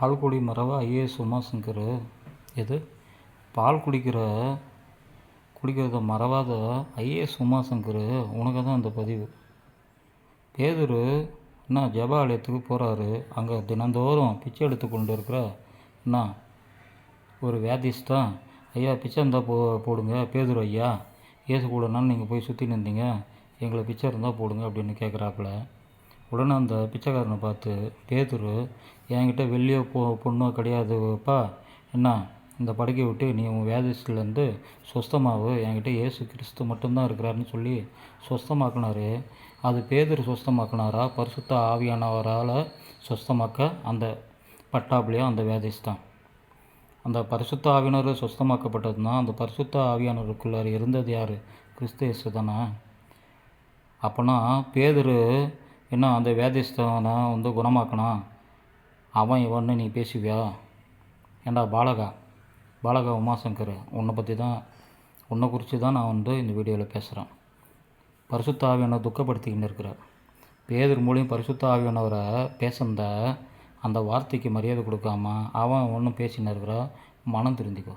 பால்குடி மறவ ஐஏஎஸ் உமாசங்கர். எது? பால் குடிக்கிற குடிக்கிறத மறவாத ஐஏஎஸ் உமாசங்கர். உனக்கு தான் அந்த பதிவு. பேதுரு என்ன ஜெப ஆலயத்துக்கு போகிறாரு அங்கே தினந்தோறும் பிச்சை எடுத்து கொண்டு இருக்கிற என்ன ஒரு வியாதிஸ்தா ஐயா பிச்சை இருந்தால் போ போடுங்க. பேதுரு ஐயா ஏசு கூடனாலும் நீங்கள் போய் சுற்றி நின்றீங்க எங்களை பிச்சை இருந்தால் போடுங்க அப்படின்னு கேட்குறாப்புல உடனே அந்த பிச்சைக்காரனை பார்த்து பேதுரு என்கிட்ட வெள்ளியோ பொ பொண்ணோ கிடையாதுப்பா. என்ன இந்த படுக்கையை விட்டு நீ உன் வியாதிஸ்லேருந்து சொஸ்தமாவு? என்கிட்ட இயேசு கிறிஸ்து மட்டும்தான் இருக்கிறாருன்னு சொல்லி சொஸ்தமாக்குனாரு. அது பேதுரு சொஸ்தமாக்குனாரா? பரிசுத்த ஆவியானவரால் சொஸ்தமாக்க அந்த பட்டாப்புலையோ அந்த வியாதிஸ்தான் அந்த பரிசுத்த ஆவியானவர் சொஸ்தமாக்கப்பட்டதுன்னா அந்த பரிசுத்த ஆவியானவருக்குள்ளார் இருந்தது யார்? கிறிஸ்து இயேசு தானே? அப்போனா பேதுரு என்ன அந்த வியாதிஸ்தவனை வந்து குணமாக்கணும் அவன் இவன்னு நீ பேசுவியா? ஏண்டா பாலகா? பாலகா உமாசங்கர் உன்னை பற்றி தான் உன்னை குறித்து தான் நான் வந்து இந்த வீடியோவில் பேசுகிறேன் பரிசுத்த ஆவியனை துக்கப்படுத்திக்கின்னு இருக்கிறார். பேதர் மூலியம் பரிசுத்த ஆவியானவரை பேசுந்த அந்த வார்த்தைக்கு மரியாதை கொடுக்காம அவன் ஒன்றும் பேசின்னு இருக்கிறா மனம் திருந்திக்கோ.